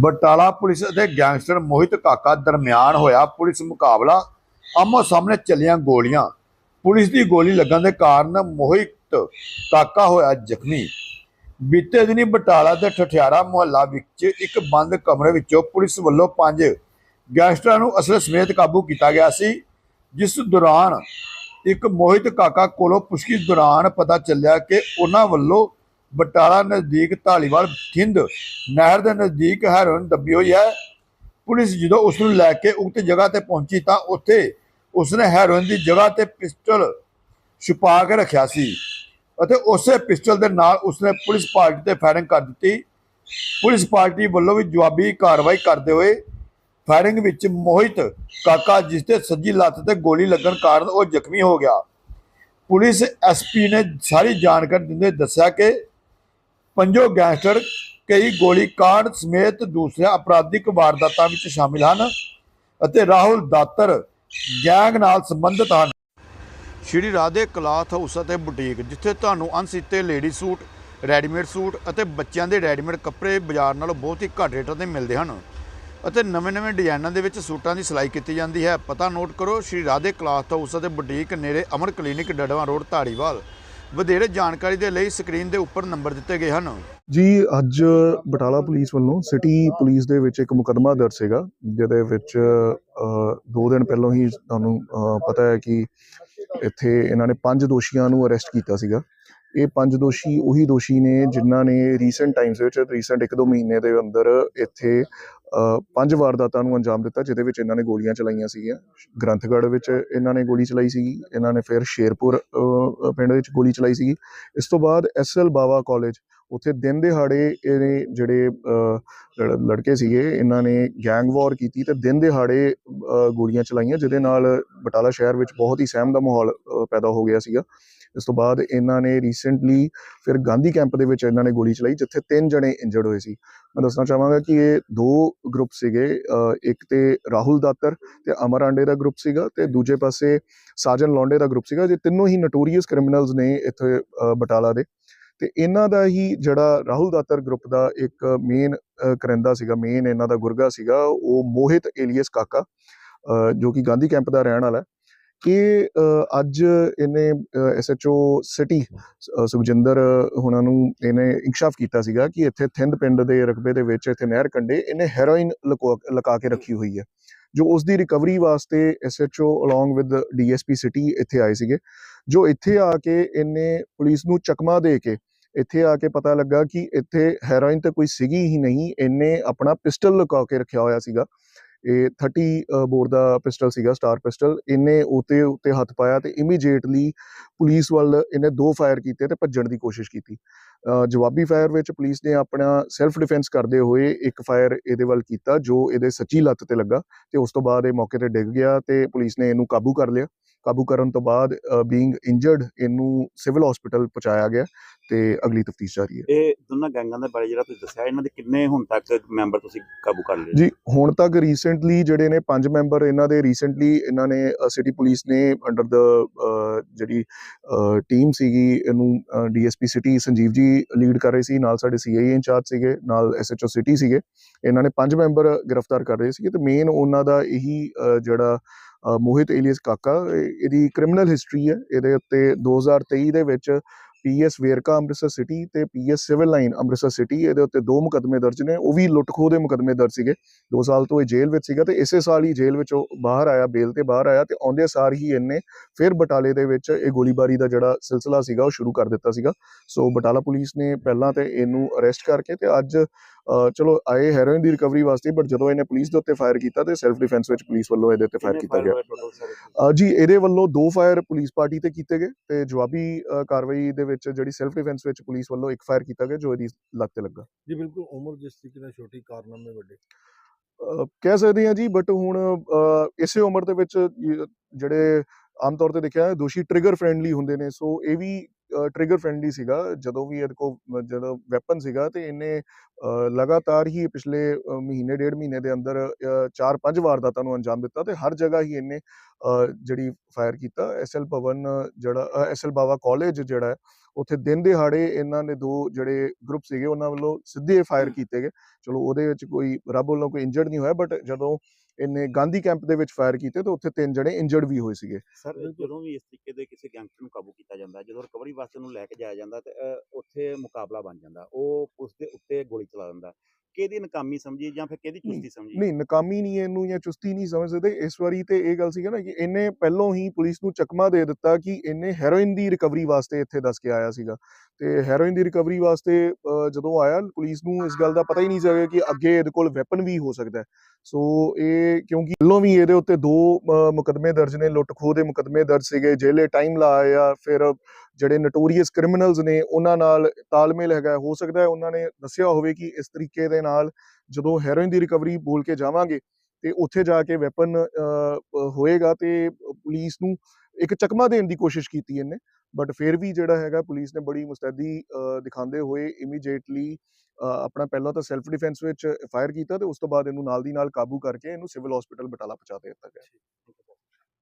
Batala police ਅਤੇ gangster Mohit Kaka ਦਰਮਿਆਨ ਹੋਇਆ। ਪੁਲਿਸ ਮੁਕਾਬਲਾ ਆਮੋ ਸਾਹਮਣੇ ਚੱਲੀਆਂ ਗੋਲੀਆਂ। ਪੁਲਿਸ ਦੀ ਗੋਲੀ ਲੱਗਣ ਦੇ ਕਾਰਨ ਮੋਹਿਤ ਕਾਕਾ ਹੋਇਆ ਜ਼ਖਮੀ। ਬੀਤੇ ਦਿਨੀ ਬਟਾਲਾ ਦੇ ਠਠਿਆਰਾ ਮੁਹੱਲਾ ਵਿੱਚ ਇੱਕ ਬੰਦ ਕਮਰੇ ਵਿੱਚੋਂ ਪੁਲਿਸ ਵੱਲੋਂ ਪੰਜ ਗੈਂਗਸਟਰਾਂ ਨੂੰ ਅਸਲ ਸਮੇਤ ਕਾਬੂ ਕੀਤਾ ਗਿਆ ਸੀ, ਜਿਸ ਦੌਰਾਨ ਇੱਕ ਮੋਹਿਤ ਕਾਕਾ ਕੋਲੋਂ ਪੁੱਛਗਿੱਛ ਦੌਰਾਨ ਪਤਾ ਚੱਲਿਆ ਕਿ ਉਹਨਾਂ ਵੱਲੋਂ ਬਟਾਲਾ ਨਜ਼ਦੀਕ ਢਾਲੀਵਾਲ ਥਿੰਦ ਨਹਿਰ ਦੇ ਨਜ਼ਦੀਕ ਹੈਰੋਇਨ ਦੱਬੀ ਹੋਈ ਹੈ। ਪੁਲਿਸ ਜਦੋਂ ਉਸ ਨੂੰ ਲੈ ਕੇ ਉਕਤ ਜਗ੍ਹਾ ਤੇ ਪਹੁੰਚੀ ਤਾਂ ਉੱਥੇ ਉਸਨੇ ਹੈਰੋਇਨ ਦੀ ਜਗ੍ਹਾ ਤੇ ਪਿਸਟਲ ਛੁਪਾ ਕੇ ਰੱਖਿਆ ਸੀ ਅਤੇ ਉਸੇ ਪਿਸਟਲ ਦੇ ਨਾਲ ਉਸਨੇ ਪੁਲਿਸ ਪਾਰਟੀ ਤੇ ਫਾਇਰਿੰਗ ਕਰ ਦਿੱਤੀ। ਪੁਲਿਸ ਪਾਰਟੀ ਵੱਲੋਂ ਵੀ ਜਵਾਬੀ ਕਾਰਵਾਈ ਕਰਦੇ ਹੋਏ ਫਾਇਰਿੰਗ ਵਿੱਚ ਮੋਹਿਤ ਕਾਕਾ, ਜਿਸ ਤੇ ਸੱਜੀ ਲੱਤ ਤੇ ਗੋਲੀ ਲੱਗਣ ਕਾਰਨ ਉਹ ਜ਼ਖਮੀ ਹੋ ਗਿਆ। ਪੁਲਿਸ ਐਸਪੀ ਨੇ ਸਾਰੀ ਜਾਣਕਾਰੀ ਦਿੰਦੇ ਦੱਸਿਆ ਕਿ ਪੰਜੋ ਗੈਂਗਸਟਰ ਕਈ ਗੋਲੀ ਕਾਂਡ ਸਮੇਤ ਦੂਸਰਿਆਂ ਅਪਰਾਧਿਕ ਵਾਰਦਾਤਾਂ ਵਿੱਚ ਸ਼ਾਮਿਲ ਹਨ ਅਤੇ ਰਾਹੁਲ ਦਾਤਰ ਗੈਂਗ ਨਾਲ ਸੰਬੰਧਿਤ ਹਨ। ਸ਼੍ਰੀ ਰਾਧੇ ਕਲਾਥ ਹਾਊਸ ਅਤੇ ਬੁਟੀਕ, ਜਿੱਥੇ ਤੁਹਾਨੂੰ ਅਣਸੀਤੇ ਲੇਡੀ ਸੂਟ, ਰੈਡੀਮੇਡ ਸੂਟ ਅਤੇ ਬੱਚਿਆਂ ਦੇ ਰੈਡੀਮੇਡ ਕੱਪੜੇ ਬਾਜ਼ਾਰ ਨਾਲੋਂ ਬਹੁਤ ਹੀ ਘੱਟ ਰੇਟਾਂ ਤੇ ਮਿਲਦੇ ਹਨ ਅਤੇ ਨਵੇਂ-ਨਵੇਂ ਡਿਜ਼ਾਈਨਾਂ ਦੇ ਵਿੱਚ ਸੂਟਾਂ ਦੀ ਸਿਲਾਈ ਕੀਤੀ ਜਾਂਦੀ ਹੈ। ਪਤਾ ਨੋਟ ਕਰੋ, ਸ਼੍ਰੀ ਰਾਧੇ ਕਲਾਥ ਹਾਊਸ ਅਤੇ ਬੁਟੀਕ ਨੇੜੇ ਅਮਰ ਕਲੀਨਿਕ ਡੜਵਾ ਰੋਡ, ਧਾਰੀਵਾਲ। ਵਧੇਰੇ ਜਾਣਕਾਰੀ ਦੇ ਲਈ ਸਕਰੀਨ ਦੇ ਉੱਪਰ ਨੰਬਰ ਦਿੱਤੇ ਗਏ ਹਨ। ਜੀ ਅੱਜ ਬਟਾਲਾ ਪੁਲਿਸ ਵੱਲੋਂ ਸਿਟੀ ਪੁਲਿਸ ਦੇ ਵਿੱਚ ਇੱਕ ਮੁਕੱਦਮਾ ਦਰਜ ਸੀਗਾ ਜਿਹਦੇ ਵਿੱਚ ਅ, ਦੋ ਦਿਨ ਪਹਿਲਾਂ ਹੀ ਤੁਹਾਨੂੰ ਪਤਾ ਹੈ ਕਿ ਇੱਥੇ ਇਹਨਾਂ ਨੇ ਪੰਜ ਦੋਸ਼ੀਆਂ ਨੂੰ ਅਰੈਸਟ ਕੀਤਾ ਸੀਗਾ। ਇਹ ਪੰਜ ਦੋਸ਼ੀ ਉਹੀ ਦੋਸ਼ੀ ਨੇ ਜਿਨ੍ਹਾਂ ਨੇ ਰੀਸੈਂਟ ਟਾਈਮਸ ਵਿੱਚ ਰੀਸੈਂਟ 1-2 ਮਹੀਨੇ ਦੇ ਅੰਦਰ ਇੱਥੇ ਪੰਜ ਵਾਰਦਾਤਾਂ ਨੂੰ ਅੰਜਾਮ ਦਿੱਤਾ, ਜਿਹਦੇ ਵਿੱਚ ਇਹਨਾਂ ਨੇ ਗੋਲੀਆਂ ਚਲਾਈਆਂ ਸੀਗੀਆਂ। ਗ੍ਰੰਥਗੜ੍ਹ ਵਿੱਚ ਇਹਨਾਂ ਨੇ ਗੋਲੀ ਚਲਾਈ ਸੀਗੀ, ਇਹਨਾਂ ਨੇ ਫਿਰ ਸ਼ੇਰਪੁਰ ਪਿੰਡ ਵਿੱਚ ਗੋਲੀ ਚਲਾਈ ਸੀਗੀ। ਇਸ ਤੋਂ ਬਾਅਦ ਐਸਐਲ ਬਾਵਾ ਕਾਲਜ ਉੱਥੇ ਦਿਨ ਦਿਹਾੜੇ ਇਹ ਜਿਹੜੇ ਲੜਕੇ ਸੀਗੇ, ਇਹਨਾਂ ਨੇ ਗੈਂਗ ਵਾਰ ਕੀਤੀ ਤੇ ਦਿਨ ਦਿਹਾੜੇ ਗੋਲੀਆਂ ਚਲਾਈਆਂ, ਜਿਹਦੇ ਨਾਲ ਬਟਾਲਾ ਸ਼ਹਿਰ ਵਿੱਚ ਬਹੁਤ ਹੀ ਸਹਿਮ ਦਾ ਮਾਹੌਲ ਪੈਦਾ ਹੋ ਗਿਆ ਸੀਗਾ। ਇਸ ਤੋਂ ਬਾਅਦ ਇਹਨਾਂ ਨੇ ਰੀਸੈਂਟਲੀ ਫਿਰ ਗਾਂਧੀ ਕੈਂਪ ਦੇ ਵਿੱਚ ਇਹਨਾਂ ਨੇ ਗੋਲੀ ਚਲਾਈ, ਜਿੱਥੇ ਤਿੰਨ ਜਣੇ ਇੰਜਰਡ ਹੋਏ ਸੀ। ਮੈਂ ਦੱਸਣਾ ਚਾਹਾਂਗਾ ਕਿ ਇਹ ਦੋ ਗਰੁੱਪ ਸੀਗੇ ਇੱਕ ਤੇ ਰਾਹੁਲ ਦਾਤਰ ਤੇ ਅਮਰ ਆਂਡੇ ਦਾ ਗਰੁੱਪ ਸੀਗਾ ਤੇ ਦੂਜੇ ਪਾਸੇ ਸਾਜਨ ਲੌਂਡੇ ਦਾ ਗਰੁੱਪ ਸੀਗਾ ਜੇ ਤਿੰਨੋਂ ਹੀ ਨਟੋਰੀਅਸ ਕ੍ਰਿਮੀਨਲਸ ਨੇ ਇੱਥੇ ਬਟਾਲਾ ਦੇ। ਤੇ ਇਹਨਾਂ ਦਾ ਹੀ ਜਿਹੜਾ ਰਾਹੁਲ ਦਾਤਰ ਗਰੁੱਪ ਦਾ ਇੱਕ ਮੇਨ ਕਰਿੰਦਾ ਸੀਗਾ ਮੇਨ ਇਹਨਾਂ ਦਾ ਗੁਰਗਾ ਸੀਗਾ, ਉਹ ਮੋਹਿਤ ਏਲੀਅਸ ਕਾਕਾ ਜੋ ਕਿ ਗਾਂਧੀ ਕੈਂਪ ਦਾ ਰਹਿਣ ਵਾਲਾ ਕਿ ਅ, ਅੱਜ ਇਹਨੇ ਐਸਐਚਓ ਸਿਟੀ ਸੁਖਜਿੰਦਰ ਹੁਣਾਂ ਨੂੰ ਇਹਨੇ ਇਨਕਸ਼ਾਫ ਕੀਤਾ ਸੀਗਾ ਕਿ ਇੱਥੇ ਥਿੰਦ ਪਿੰਡ ਦੇ ਰਕਬੇ ਦੇ ਵਿੱਚ ਇੱਥੇ ਨਹਿਰ ਕੰਢੇ ਇਹਨੇ ਹੈਰੋਇਨ ਲੁਕਾ ਕੇ ਰੱਖੀ ਹੋਈ ਹੈ। ਜੋ ਉਸ ਦੀ ਰਿਕਵਰੀ ਵਾਸਤੇ SHO along with DSP city ਇੱਥੇ ਆਏ ਸੀਗੇ। ਜੋ ਇੱਥੇ ਆ ਕੇ ਇਹਨੇ ਪੁਲਿਸ ਨੂੰ ਚਕਮਾ ਦੇ ਕੇ ਇੱਥੇ ਆ ਕੇ ਪਤਾ ਲੱਗਾ ਕਿ ਇੱਥੇ ਹੈਰੋਇਨ ਤਾਂ ਕੋਈ ਸੀਗੀ ਹੀ ਨਹੀਂ ਇਹਨੇ ਆਪਣਾ ਪਿਸਟਲ ਲੁਕਾ ਕੇ ਰੱਖਿਆ ਹੋਇਆ ਸੀਗਾ। ਇਹ 30 ਬੋਰ ਦਾ ਪਿਸਟਲ ਸੀਗਾ ਸਟਾਰ ਪਿਸਟਲ। ਇਹਨੇ ਉਤੇ ਉੱਤੇ ਹੱਥ ਪਾਇਆ ਤੇ ਇਮੀਡੀਏਟਲੀ ਪੁਲਿਸ ਵੱਲ ਇਹਨੇ ਦੋ ਫਾਇਰ ਕੀਤੇ ਤੇ ਭੱਜਣ ਦੀ ਕੋਸ਼ਿਸ਼ ਕੀਤੀ। ਜਵਾਬੀ ਫਾਇਰ ਵਿੱਚ ਪੁਲਿਸ ਨੇ ਆਪਣਾ ਸੈਲਫ ਡਿਫੈਂਸ ਕਰਦੇ ਹੋਏ ਇੱਕ ਫਾਇਰ ਇਹਦੇ ਵੱਲ ਕੀਤਾ ਜੋ ਇਹਦੇ ਸੱਚੀ ਲੱਤ ਤੇ ਲੱਗਾ ਤੇ ਉਸ ਤੋਂ ਬਾਅਦ ਇਹ ਮੌਕੇ ਤੇ ਡਿੱਗ ਗਿਆ ਤੇ ਪੁਲਿਸ ਨੇ ਇਹਨੂੰ ਕਾਬੂ ਕਰ ਲਿਆ। ਕਾਬੂ ਕਰਨ ਤੋਂ ਬਾਅਦ ਬੀਇੰਗ ਇੰਜਰਡ ਇਹਨੂੰ ਸਿਵਲ ਹਸਪੀਟਲ ਪਹੁੰਚਾਇਆ ਗਿਆ ਤੇ ਅਗਲੀ ਤਫਤੀਸ਼ ਜਾਰੀ ਹੈ। ਇਹ ਦੋਨਾਂ ਗੈਂਗਾਂ ਦੇ ਬਾਰੇ ਜਿਹੜਾ ਤੁਸੀਂ ਦੱਸਿਆ ਇਹਨਾਂ ਦੇ ਕਿੰਨੇ ਹੁਣ ਤੱਕ ਮੈਂਬਰ ਤੁਸੀਂ ਕਾਬੂ ਕਰ ਲਏ? ਜੀ ਹੁਣ ਤੱਕ ਰੀਸੈਂਟਲੀ ਜਿਹੜੇ ਨੇ ਪੰਜ ਮੈਂਬਰ ਇਹਨਾਂ ਦੇ ਰੀਸੈਂਟਲੀ ਇਹਨਾਂ ਨੇ ਸਿਟੀ ਪੁਲਿਸ ਨੇ ਅੰਡਰ ਦਾ ਜਿਹੜੀ ਟੀਮ ਸੀਗੀ, ਇਹਨੂੰ ਡੀਐਸਪੀ ਸਿਟੀ ਸੰਜੀਵ ਜੀ ਲੀਡ ਕਰ ਰਹੇ ਸੀ, ਨਾਲ ਸਾਡੇ ਸੀਆਈ ਇੰਚਾਰਜ ਸੀਗੇ, ਨਾਲ ਐਸਐਚਓ ਸਿਟੀ ਸੀਗੇ, ਇਹਨਾਂ ਨੇ ਪੰਜ ਮੈਂਬਰ ਗ੍ਰਿਫਤਾਰ ਕਰ ਰਹੇ ਸੀਗੇ ਤੇ ਮੇਨ ਉਹਨਾਂ ਦਾ ਇਹੀ ਜਿਹੜਾ ਮੋਹਿਤ ਏਲੀਅਸ ਕਾਕਾ ਇਹਦੀ ਕ੍ਰਿਮੀਨਲ ਹਿਸਟਰੀ ਹੈ, ਇਹਦੇ ਉੱਤੇ 2023 ਦੇ ਵਿੱਚ ਪੀਐਸ ਵੇਰਕਾ ਅੰਮ੍ਰਿਤਸਰ ਸਿਟੀ ਤੇ PS civil line Amritsar city ਇਹਦੇ ਉੱਤੇ ਦੋ ਮੁਕੱਦਮੇ ਦਰਜ ਨੇ ਉਹ ਵੀ ਲੁੱਟ-ਖੋਹ ਦੇ ਮੁਕੱਦਮੇ ਦਰਜ ਸੀਗੇ। 2 ਸਾਲ ਤੋਂ ਇਹ ਜੇਲ੍ਹ ਵਿੱਚ ਸੀਗਾ ਤੇ ਇਸੇ ਸਾਲ ਹੀ ਜੇਲ੍ਹ ਵਿੱਚੋਂ ਬਾਹਰ ਆਇਆ ਬੇਲ ਤੇ ਬਾਹਰ ਆਇਆ ਤੇ ਆਉਂਦੇ ਸਾਰ ਹੀ ਇਹਨੇ ਫਿਰ ਬਟਾਲੇ ਦੇ ਵਿੱਚ ਇਹ ਗੋਲੀਬਾਰੀ ਦਾ ਜਿਹੜਾ ਸਿਲਸਿਲਾ ਸੀਗਾ ਉਹ ਸ਼ੁਰੂ ਕਰ ਦਿੱਤਾ ਸੀਗਾ। ਸੋ ਬਟਾਲਾ ਪੁਲਿਸ ਨੇ ਪਹਿਲਾਂ ਤੇ ਇਹਨੂੰ ਅਰੈਸਟ ਕਰਕੇ ਤੇ ਅੱਜ ਚਲੋ ਆਏ ਹੈਰੋਇਨ ਦੀ ਰਿਕਵਰੀ ਵਾਸਤੇ ਬਟ ਜਦੋਂ ਇਹਨੇ ਪੁਲਿਸ ਦੇ ਉੱਤੇ ਫਾਇਰ ਕੀਤਾ ਤੇ ਸੈਲਫ ਡਿਫੈਂਸ ਵਿੱਚ ਪੁਲਿਸ ਵੱਲੋਂ ਇਹਦੇ ਉੱਤੇ ਫਾਇਰ ਕੀਤਾ ਗਿਆ। ਜੀ ਇਹਦੇ ਵੱਲੋਂ ਦੋ ਫਾਇਰ ਪੁਲਿਸ ਪਾਰਟੀ ਤੇ ਕੀਤੇ ਗਏ ਤੇ ਜਵਾਬੀ ਕਾਰਵਾਈ ਦੇ ਵਿੱਚ ਜਿਹੜੀ ਸੈਲਫ ਡਿਫੈਂਸ ਵਿੱਚ ਪੁਲਿਸ ਵੱਲੋਂ ਇੱਕ ਫਾਇਰ ਕੀਤਾ ਗਿਆ ਜੋ ਇਹਦੀ ਲੱਤ ਤੇ ਲੱਗਾ। ਜੀ ਬਿਲਕੁਲ ਉਮਰ ਜਿਸ ਤਰੀਕੇ ਨਾਲ ਛੋਟੀ ਕਾਰਨਾਮੇ ਵੱਡੇ। ਕਹਿ ਸਕਦੇ ਹਾਂ ਜੀ ਬਟ ਹੁਣ ਇਸੇ ਉਮਰ ਦੇ ਵਿੱਚ ਜਿਹੜੇ ਆਮ ਤੌਰ ਤੇ ਦੇਖਿਆ ਦੋਸ਼ੀ ਟ੍ਰਿਗਰ ਫ੍ਰੈਂਡਲੀ ਹੁੰਦੇ ਨੇ। ਸੋ ਇਹ ਵੀ ਟ੍ਰਿਗਰ ਫ੍ਰੈਂਡਲੀ ਸੀਗਾ। ਜਦੋਂ ਵੀ ਇਹਦੇ ਕੋਲ ਜਦੋਂ ਵੈਪਨ ਸੀਗਾ ਤੇ ਇਹਨੇ ਲਗਾਤਾਰ ਹੀ ਪਿਛਲੇ ਮਹੀਨੇ ਡੇਢ ਮਹੀਨੇ ਦੇ ਅੰਦਰ ਅ, ਚਾਰ ਪੰਜ ਵਾਰਦਾਤਾਂ ਨੂੰ ਅੰਜਾਮ ਦਿੱਤਾ ਤੇ ਹਰ ਜਗ੍ਹਾ ਹੀ ਇਹਨੇ ਜਿਹੜੀ ਫਾਇਰ ਕੀਤਾ। ਐਸਐਲ ਭਵਨ ਜਿਹੜਾ ਐਸਐਲ ਬਾਵਾ ਕਾਲਜ ਜਿਹੜਾ ਉੱਥੇ ਦਿਨ ਦਿਹਾੜੇ ਇਹਨਾਂ ਨੇ ਦੋ ਜਿਹੜੇ ਗਰੁੱਪ ਸੀਗੇ ਉਹਨਾਂ ਵੱਲੋਂ ਸਿੱਧੇ ਫਾਇਰ ਕੀਤੇ ਗਏ। ਚਲੋ ਉਹਦੇ ਵਿੱਚ ਕੋਈ ਰੱਬ ਵੱਲੋਂ ਕੋਈ ਇੰਜਰਡ ਨਹੀਂ ਹੋਇਆ ਬਟ ਜਦੋਂ ਇਹਨੇ ਗਾਂਧੀ ਕੈਂਪ ਦੇ ਵਿੱਚ ਫਾਇਰ ਕੀਤੇ ਤਾਂ ਉੱਥੇ ਤਿੰਨ ਜਣੇ ਇੰਜਰਡ ਵੀ ਹੋਏ ਸੀਗੇ। ਸਰ ਜਦੋਂ ਵੀ ਇਸ ਤਰੀਕੇ ਦੇ ਕਿਸੇ ਗੈਂਗਸਟਰ ਨੂੰ ਕਾਬੂ ਕੀਤਾ ਜਾਂਦਾ ਜਦੋਂ ਰਿਕਵਰੀ ਵਾਸਤੇ ਉਹਨੂੰ ਲੈ ਕੇ ਜਾਇਆ ਜਾਂਦਾ ਤੇ ਉੱਥੇ ਮੁਕਾਬਲਾ ਬਣ ਜਾਂਦਾ। ਉਹ ਉਸ ਦੇ ਉੱਤੇ ਗੋਲੀ ਚਲਾ ਦਿੰਦਾ। ਕਿਹਦੀ ਨਕਾਮੀ ਸਮਝੀ ਜਾਂ ਫਿਰ ਕਿਹਦੀ ਚੁਸਤੀ ਸਮਝੀ? ਨਹੀਂ ਨਕਾਮੀ ਨਹੀਂ ਇਹਨੂੰ ਜਾਂ ਚੁਸਤੀ ਨਹੀਂ ਸਮਝ ਸਕਦੇ ਇਸ ਵਾਰੀ ਤੇ ਇਹ ਗੱਲ ਸੀਗਾ ਨਾ ਕਿ ਇਹਨੇ ਪਹਿਲੋਂ ਹੀ ਪੁਲਿਸ ਨੂੰ ਚਕਮਾ ਦੇ ਦਿੱਤਾ ਕਿ ਇਹਨੇ ਹੈਰੋਇਨ ਦੀ ਰਿਕਵਰੀ ਵਾਸਤੇ ਇੱਥੇ ਦੱਸ ਕੇ ਆਇਆ ਸੀਗਾ। ਤੇ ਹੈਰੋਇਨ ਦੀ ਰਿਕਵਰੀ ਵਾਸਤੇ ਜਦੋਂ ਆਇਆ ਪੁਲਿਸ ਨੂੰ ਇਸ ਗੱਲ ਦਾ ਪਤਾ ਹੀ ਨਹੀਂ ਸੀਗਾ ਕਿ ਅੱਗੇ ਇਹਦੇ ਕੋਲ ਵੈਪਨ ਵੀ ਹੋ ਸਕਦਾ ਹੈ। ਸੋ ਇਹ ਕਿਉਂਕਿ ਪਹਿਲੋਂ ਵੀ ਇਹਦੇ ਉੱਤੇ ਦੋ ਅਹ, ਦਰਜ ਨੇ ਲੁੱਟ ਦੇ ਮੁਕੱਦਮੇ ਦਰਜ ਸੀਗੇ ਜੇਲੇ ਟਾਈਮ ਲਾਇਆ ਫਿਰ ਜਿਹੜੇ ਨਟੋਰੀਅਸ ਕ੍ਰਿਮੀਨਲਸ ਨੇ ਉਹਨਾਂ ਨਾਲ ਤਾਲਮੇਲ ਹੈਗਾ ਹੋ ਸਕਦਾ ਹੈ ਉਹਨਾਂ ਨੇ ਦੱਸਿਆ ਹੋਵੇ ਕਿ ਇਸ ਤਰੀਕੇ ਦੇ ਨਾਲ ਜਦੋਂ ਹੈਰੋਇਨ ਦੀ ਰਿਕਵਰੀ ਬੋਲ ਕੇ ਜਾਵਾਂਗੇ ਤੇ ਉੱਥੇ ਜਾ ਕੇ ਵੈਪਨ ਹੋਏਗਾ ਤੇ ਪੁਲਿਸ ਨੂੰ ਇੱਕ ਚਕਮਾ ਦੇਣ ਦੀ ਕੋਸ਼ਿਸ਼ ਕੀਤੀ ਇਹਨੇ। ਬਟ ਫਿਰ ਵੀ ਜਿਹੜਾ ਹੈਗਾ ਪੁਲਿਸ ਨੇ ਬੜੀ ਮੁਸਤੈਦੀ ਅਹ, ਦਿਖਾਉਂਦੇ ਹੋਏ ਇਮੀਡੀਏਟਲੀ ਆਪਣਾ ਪਹਿਲਾਂ ਤਾਂ ਸੈਲਫ ਡਿਫੈਂਸ ਵਿੱਚ ਫਾਇਰ ਕੀਤਾ ਤੇ ਉਸ ਤੋਂ ਬਾਅਦ ਇਹਨੂੰ ਨਾਲ ਦੀ ਨਾਲ ਕਾਬੂ ਕਰਕੇ ਇਹਨੂੰ ਸਿਵਲ ਹਸਪੀਟਲ ਬਟਾਲਾ ਪਹੁੰਚਾ ਦੇ ਦਿੱਤਾ ਗਿਆ।